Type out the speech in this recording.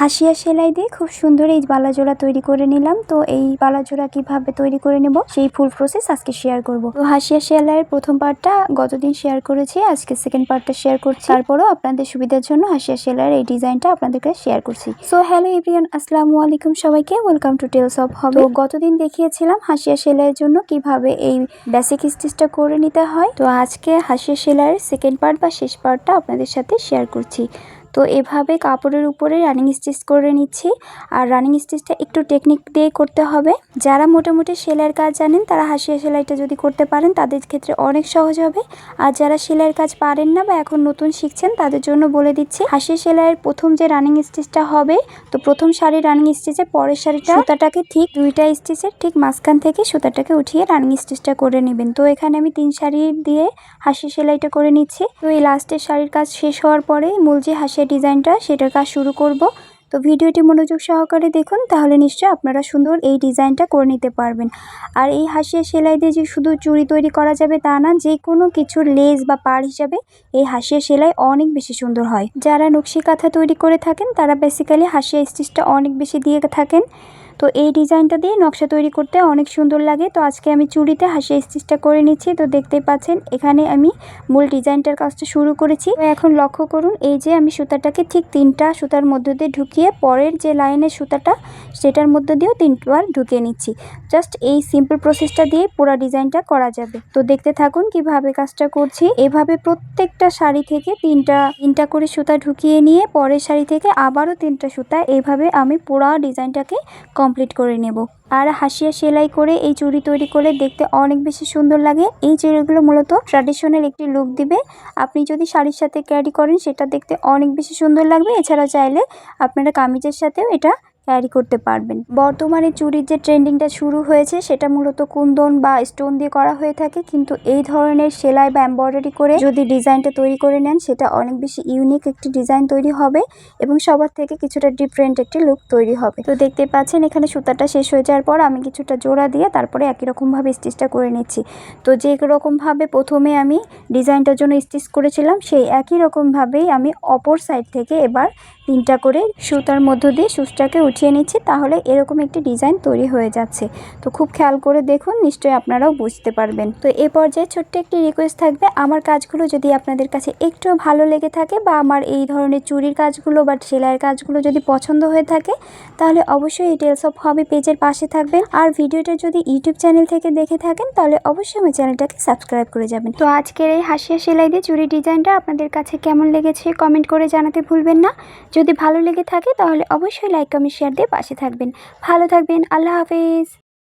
হাসিয়া সেলাই দিয়ে খুব সুন্দর এই বালাজোড়া তৈরি করে নিলাম। তো এই বালাজোড়া কীভাবে তৈরি করে নেব সেই ফুল প্রসেস আজকে শেয়ার করব। তো হাসিয়া সেলাইয়ের প্রথম পার্টটা গতদিন শেয়ার করেছি, আজকে সেকেন্ড পার্টটা শেয়ার করছি। তারপরও আপনাদের সুবিধার জন্য হাসিয়া সেলাইয়ের এই ডিজাইনটা আপনাদেরকে শেয়ার করছি। সো হ্যালো এভরিয়ান আসসালামু আলাইকুম সবাইকে ওয়েলকাম টু টেলস অফ হবে গতদিন দেখিয়েছিলাম হাসিয়া সেলাইয়ের জন্য কীভাবে এই বেসিক স্টিচটা করে নিতে হয়। তো আজকে হাসিয়া সেলাইয়ের সেকেন্ড পার্ট বা শেষ পার্টটা আপনাদের সাথে শেয়ার করছি। তো এভাবে কাপড়ের উপরে রানিং স্টিচ করে নিচ্ছি। আর রানিং স্টিচটা একটু টেকনিক দিয়ে করতে হবে। যারা মোটামুটি সেলাইয়ের কাজ জানেন, তারা হাসিয়া সেলাইটা যদি করতে পারেন, তাদের ক্ষেত্রে অনেক সহজ হবে। আর যারা সেলাইয়ের কাজ পারেন না বা এখন নতুন শিখছেন, তাদের জন্য বলে দিচ্ছি, হাসিয়া সেলাইয়ের প্রথম যে রানিং স্টিচটা হবে, তো প্রথম শাড়ি রানিং স্টিচে পরের শাড়িটা সুতাটাকে ঠিক দুইটা স্টিচের ঠিক মাঝখান থেকে সুতাটাকে উঠিয়ে রানিং স্টিচটা করে নেবেন। তো এখানে আমি তিন শাড়ি দিয়ে হাসি সেলাইটা করে নিচ্ছি। তো এই লাস্টের শাড়ির কাজ শেষ হওয়ার পরে মূল যে হাসিয়া ডিজাইনটা, সেটার কাজ শুরু করব। তো ভিডিওটি মনোযোগ সহকারে দেখুন, তাহলে নিশ্চয়ই আপনারা সুন্দর এই ডিজাইনটা করে নিতে পারবেন। আর এই হাসিয়া সেলাই দিয়ে যে শুধু চুড়ি তৈরি করা যাবে তা না, যে কোনো কিছুর লেস বা পার হিসাবে এই হাসিয়া সেলাই অনেক বেশি সুন্দর হয়। যারা নকশি কাঁথা তৈরি করে থাকেন, তারা বেসিক্যালি হাসিয়া স্টিচটা অনেক বেশি দিয়ে থাকেন। তো এই ডিজাইনটা দিয়ে নকশা তৈরি করতে অনেক সুন্দর লাগে। তো আজকে আমি চুড়িতে হাসিয়া স্টিচটা করে নিচ্ছি। তো দেখতেই পাচ্ছেন, এখানে আমি মূল ডিজাইনটার কাজটা শুরু করেছি। এখন লক্ষ্য করুন, এই যে আমি সুতাটাকে ঠিক তিনটা সুতার মধ্য দিয়ে ঢুকিয়ে পরের যে লাইনের সুতাটা, সেটার মধ্য দিয়েও তিনবার ঢুকিয়ে নিচ্ছি। জাস্ট এই সিম্পল প্রসেসটা দিয়ে পুরো ডিজাইনটা করা যাবে। তো দেখতে থাকুন কীভাবে কাজটা করছি। এভাবে প্রত্যেকটা শাড়ি থেকে তিনটা তিনটা করে সুতা ঢুকিয়ে নিয়ে পরের শাড়ি থেকে আবারও তিনটা সুতা এইভাবে আমি পুরো ডিজাইনটাকে কমপ্লিট করে নেব। আর হাসিয়া সেলাই করে এই চুড়ি তৈরি করে দেখতে অনেক বেশি সুন্দর লাগে। এই চুড়িগুলো মূলত ট্র্যাডিশনাল একটি লুক দিবে। আপনি যদি শাড়ির সাথে ক্যারি করেন, সেটা দেখতে অনেক বেশি সুন্দর লাগবে। এছাড়া চাইলে আপনারা কামিজের সাথেও এটা ক্যারি করতে পারবেন। বর্তমানে চুরির যে ট্রেন্ডিংটা শুরু হয়েছে, সেটা মূলত কুন্দন বা স্টোন দিয়ে করা হয়ে থাকে। কিন্তু এই ধরনের সেলাই বা এম্ব্রয়ডারি করে যদি ডিজাইনটা তৈরি করে নেন, সেটা অনেক বেশি ইউনিক একটি ডিজাইন তৈরি হবে এবং সবার থেকে কিছুটা ডিফারেন্ট একটি লুক তৈরি হবে। তো দেখতে পাচ্ছেন, এখানে সুতাটা শেষ হয়ে যাওয়ার পর আমি কিছুটা জোড়া দিয়ে তারপরে একই রকমভাবে স্টিচটা করে নিচ্ছি। তো যে রকমভাবে প্রথমে আমি ডিজাইনটার জন্য স্টিচ করেছিলাম, সেই একই রকমভাবেই আমি অপর সাইড থেকে এবার তিনটা করে সুতার মধ্য দিয়ে সুচটাকে উঠিয়ে নিচ্ছি, তাহলে এরকম একটি ডিজাইন তৈরি হয়ে যাচ্ছে। তো খুব খেয়াল করে দেখুন, নিশ্চয়ই আপনারাও বুঝতে পারবেন। তো এ পর্যায়ে ছোট্ট একটি রিকোয়েস্ট থাকবে, আমার কাজগুলো যদি আপনাদের কাছে একটু ভালো লেগে থাকে বা আমার এই ধরনের চুরির কাজগুলো বা সেলাইয়ের কাজগুলো যদি পছন্দ হয়ে থাকে, তাহলে অবশ্যই এই টেলস অফ হবি পেজের পাশে থাকবেন। আর ভিডিওটা যদি ইউটিউব চ্যানেল থেকে দেখে থাকেন, তাহলে অবশ্যই আমার চ্যানেলটাকে সাবস্ক্রাইব করে যাবেন। তো আজকের এই হাসিয়া সেলাই দিয়ে চুরি ডিজাইনটা আপনাদের কাছে কেমন লেগেছে কমেন্ট করে জানাতে ভুলবেন না। যদি ভালো লেগে থাকে তাহলে অবশ্যই লাইক কমেন্ট শেয়ার দিয়ে পাশে থাকবেন। ভালো থাকবেন, আল্লাহ হাফেজ।